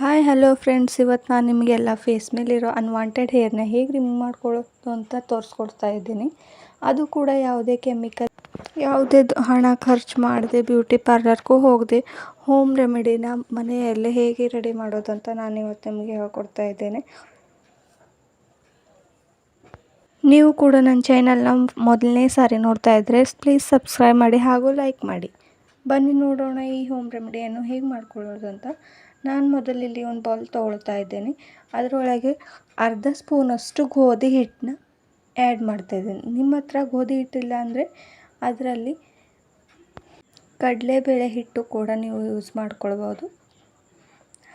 Hi hello friends ಇವತ್ತು ನಾನು ನಿಮಗೆಲ್ಲ ಫೇಸ್ ಮೇಲಿರೋ ಅನ್ವಾಂಟೆಡ್ ಹೇರ್ನ ಹೇಗೆ ರಿಮೂವ್ ಮಾಡ್ಕೊಳ್ಳೋದು ಅಂತ ತೋರಿಸ್ಕೊಡ್ತಾ ಇದ್ದೀನಿ. ಅದು ಕೂಡ ಯಾವುದೇ ಕೆಮಿಕಲ್ ಯಾವುದೇ ಹಣ ಖರ್ಚು ಮಾಡದೆ ಬ್ಯೂಟಿ ಪಾರ್ಲರ್ಗೂ ಹೋಗದೆ ಹೋಮ್ ರೆಮಿಡಿನ ಮನೆಯಲ್ಲೇ ಹೇಗೆ ರೆಡಿ ಮಾಡೋದು ಅಂತ ನಾನು ಇವತ್ತು ನಿಮಗೆ ಹೇಳ್ಕೊಡ್ತಾ ಇದ್ದೇನೆ. ನೀವು ಕೂಡ ನನ್ನ ಚಾನಲ್ನ ಮೊದಲನೇ ಸಾರಿ ನೋಡ್ತಾ ಇದ್ದರೆ ಪ್ಲೀಸ್ ಸಬ್ಸ್ಕ್ರೈಬ್ ಮಾಡಿ ಹಾಗೂ ಲೈಕ್ ಮಾಡಿ. ಬನ್ನಿ ನೋಡೋಣ ಈ ಹೋಮ್ ರೆಮಿಡಿಯನ್ನು ಹೇಗೆ ಮಾಡ್ಕೊಳ್ಳೋದು ಅಂತ. ನಾನು ಮೊದಲಿಲ್ಲಿ ಒಂದು ಬೌಲ್ ತೊಗೊಳ್ತಾ ಇದ್ದೇನೆ. ಅದರೊಳಗೆ ಅರ್ಧ ಸ್ಪೂನಷ್ಟು ಗೋಧಿ ಹಿಟ್ಟನ್ನ ಆ್ಯಡ್ ಮಾಡ್ತಾ ಇದ್ದೀನಿ. ನಿಮ್ಮ ಹತ್ರ ಗೋಧಿ ಹಿಟ್ಟಿಲ್ಲ ಅಂದರೆ ಅದರಲ್ಲಿ ಕಡಲೆಬೇಳೆ ಹಿಟ್ಟು ಕೂಡ ನೀವು ಯೂಸ್ ಮಾಡ್ಕೊಳ್ಬೋದು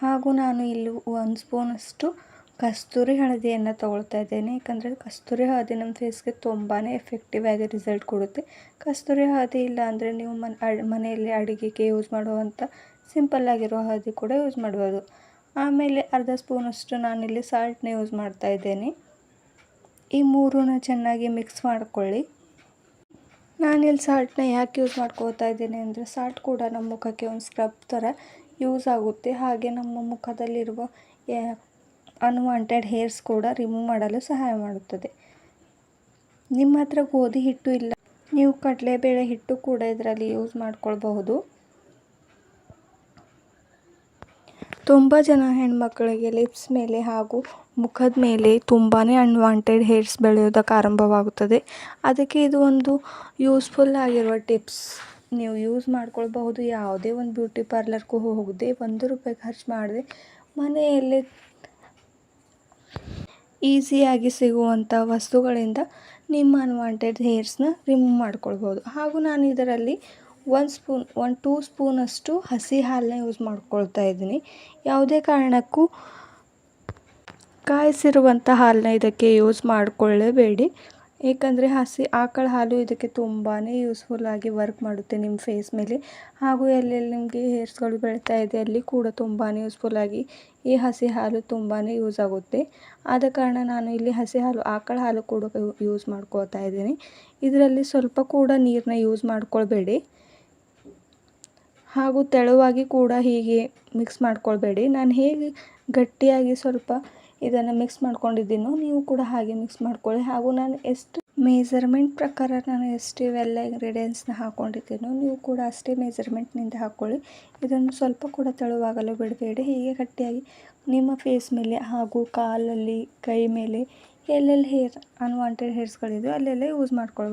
ಹಾಗೂ ನಾನು ಇಲ್ಲಿ ಒಂದು ಸ್ಪೂನಷ್ಟು ಕಸ್ತೂರಿ ಹಳದಿಯನ್ನು ತೊಗೊಳ್ತಾ ಇದ್ದೇನೆ. ಯಾಕಂದರೆ ಕಸ್ತೂರಿ ಹಳದಿ ನಮ್ಮ ಫೇಸ್ಗೆ ತುಂಬಾ ಎಫೆಕ್ಟಿವ್ ಆಗಿ ರಿಸಲ್ಟ್ ಕೊಡುತ್ತೆ. ಕಸ್ತೂರಿ ಹಳದಿ ಇಲ್ಲ ಅಂದರೆ ನೀವು ಮನೆ ಮನೆಯಲ್ಲಿ ಅಡುಗೆಗೆ ಯೂಸ್ ಮಾಡುವಂಥ ಸಿಂಪಲ್ ಆಗಿರೋ ಹಳದಿ ಕೂಡ ಯೂಸ್ ಮಾಡ್ಬೋದು. ಆಮೇಲೆ ಅರ್ಧ ಸ್ಪೂನಷ್ಟು ನಾನಿಲ್ಲಿ ಸಾಲ್ಟ್ನ ಯೂಸ್ ಮಾಡ್ತಾ ಇದ್ದೇನೆ. ಈ ಮೂರನ್ನ ಚೆನ್ನಾಗಿ ಮಿಕ್ಸ್ ಮಾಡಿಕೊಳ್ಳಿ. ನಾನಿಲ್ಲಿ ಸಾಲ್ಟ್ನ ಯಾಕೆ ಯೂಸ್ ಮಾಡ್ಕೋತಾ ಇದ್ದೀನಿ ಅಂದರೆ ಸಾಲ್ಟ್ ಕೂಡ ನಮ್ಮ ಮುಖಕ್ಕೆ ಒಂದು ಸ್ಕ್ರಬ್ ಥರ ಯೂಸ್ ಆಗುತ್ತೆ. ಹಾಗೆ ನಮ್ಮ ಮುಖದಲ್ಲಿರುವ ಅನ್ವಾಂಟೆಡ್ ಹೇರ್ಸ್ ಕೂಡ ರಿಮೂವ್ ಮಾಡಲು ಸಹಾಯ ಮಾಡುತ್ತದೆ. ನಿಮ್ಮ ಹತ್ರ ಗೋಧಿ ಹಿಟ್ಟು ಇಲ್ಲ. ನೀವು ಕಡಲೆಬೇಳೆ ಹಿಟ್ಟು ಕೂಡ ಇದರಲ್ಲಿ ಯೂಸ್ ಮಾಡ್ಕೊಳ್ಬಹುದು. ತುಂಬ ಜನ ಹೆಣ್ಮಕ್ಳಿಗೆ ಲಿಪ್ಸ್ ಮೇಲೆ ಹಾಗೂ ಮುಖದ ಮೇಲೆ ತುಂಬಾ ಅನ್ವಾಂಟೆಡ್ ಹೇರ್ಸ್ ಬೆಳೆಯೋದಕ್ಕೆ ಆರಂಭವಾಗುತ್ತದೆ. ಅದಕ್ಕೆ ಇದು ಒಂದು ಯೂಸ್ಫುಲ್ ಆಗಿರುವ ಟಿಪ್ಸ್ ನೀವು ಯೂಸ್ ಮಾಡ್ಕೊಳ್ಬಹುದು. ಯಾವುದೇ ಒಂದು ಬ್ಯೂಟಿ ಪಾರ್ಲರ್ಗೂ ಹೋಗದೆ ಒಂದು ರೂಪಾಯಿ ಖರ್ಚು ಮಾಡದೆ ಮನೆಯಲ್ಲೇ ಈಸಿಯಾಗಿ ಸಿಗುವಂಥ ವಸ್ತುಗಳಿಂದ ನಿಮ್ಮ ಅನ್ವಾಂಟೆಡ್ ಹೇರ್ಸ್ನ ರಿಮೂವ್ ಮಾಡ್ಕೊಳ್ಬೋದು. ಹಾಗೂ ನಾನು ಇದರಲ್ಲಿ ಒಂದು ಸ್ಪೂನ್ ಒಂದು ಟೂ ಸ್ಪೂನಷ್ಟು ಹಸಿ ಹಾಲನ್ನ ಯೂಸ್ ಮಾಡ್ಕೊಳ್ತಾ ಇದ್ದೀನಿ. ಯಾವುದೇ ಕಾರಣಕ್ಕೂ ಕಾಯಿಸಿರುವಂಥ ಹಾಲನ್ನ ಇದಕ್ಕೆ ಯೂಸ್ ಮಾಡಿಕೊಳ್ಳೇಬೇಡಿ. ಏಕೆಂದರೆ ಹಸಿ ಆಕಳ ಹಾಲು ಇದಕ್ಕೆ ತುಂಬಾ ಯೂಸ್ಫುಲ್ ಆಗಿ ವರ್ಕ್ ಮಾಡುತ್ತೆ ನಿಮ್ಮ ಫೇಸ್ ಮೇಲೆ. ಹಾಗೂ ಎಲ್ಲೆಲ್ಲಿ ನಿಮಗೆ ಹೇರ್ಸ್ಗಳು ಬೆಳೀತಾ ಇದೆ, ಅಲ್ಲಿ ಕೂಡ ತುಂಬಾ ಯೂಸ್ಫುಲ್ ಆಗಿ ಈ ಹಸಿ ಹಾಲು ತುಂಬಾ ಯೂಸ್ ಆಗುತ್ತೆ. ಆದ ಕಾರಣ ನಾನು ಇಲ್ಲಿ ಹಸಿ ಹಾಲು ಆಕಳ ಹಾಲು ಕೂಡ ಯೂಸ್ ಮಾಡ್ಕೋತಾ ಇದ್ದೀನಿ. ಇದರಲ್ಲಿ ಸ್ವಲ್ಪ ಕೂಡ ನೀರನ್ನ ಯೂಸ್ ಮಾಡ್ಕೊಳ್ಬೇಡಿ. ಹಾಗೂ ತೆಳುವಾಗಿ ಕೂಡ ಹೀಗೆ ಮಿಕ್ಸ್ ಮಾಡ್ಕೊಳ್ಬೇಡಿ. ನಾನು ಹೇಗೆ ಗಟ್ಟಿಯಾಗಿ ಸ್ವಲ್ಪ ಇದನ್ನು ಮಿಕ್ಸ್ ಮಾಡ್ಕೊಂಡಿದ್ದೀನೋ, ನೀವು ಕೂಡ ಹಾಗೆ ಮಿಕ್ಸ್ ಮಾಡ್ಕೊಳ್ಳಿ. ಹಾಗೂ ನಾನು ಎಷ್ಟು ಮೇಜರ್ಮೆಂಟ್ ಪ್ರಕಾರ ನಾನು ಎಷ್ಟು ಇವೆಲ್ಲ ಇಂಗ್ರೀಡಿಯೆಂಟ್ಸ್ನ ಹಾಕ್ಕೊಂಡಿದ್ದೀನೋ ನೀವು ಕೂಡ ಅಷ್ಟೇ ಮೆಜರ್ಮೆಂಟ್ನಿಂದ ಹಾಕ್ಕೊಳ್ಳಿ ಇದನ್ನು ಸ್ವಲ್ಪ ಕೂಡ ತೆಳುವಾಗಲು ಬಿಡಬೇಡಿ. ಹೀಗೆ ಗಟ್ಟಿಯಾಗಿ ನಿಮ್ಮ ಫೇಸ್ ಮೇಲೆ ಹಾಗೂ ಕಾಲಲ್ಲಿ, ಕೈ ಮೇಲೆ ಎಲ್ಲೆಲ್ಲಿ ಹೇರ್ ಅನ್ವಾಂಟೆಡ್ ಹೇರ್ಸ್ಗಳಿದೆಯೋ ಅಲ್ಲೆಲ್ಲ ಯೂಸ್ ಮಾಡ್ಕೊಳ್ಬೋದು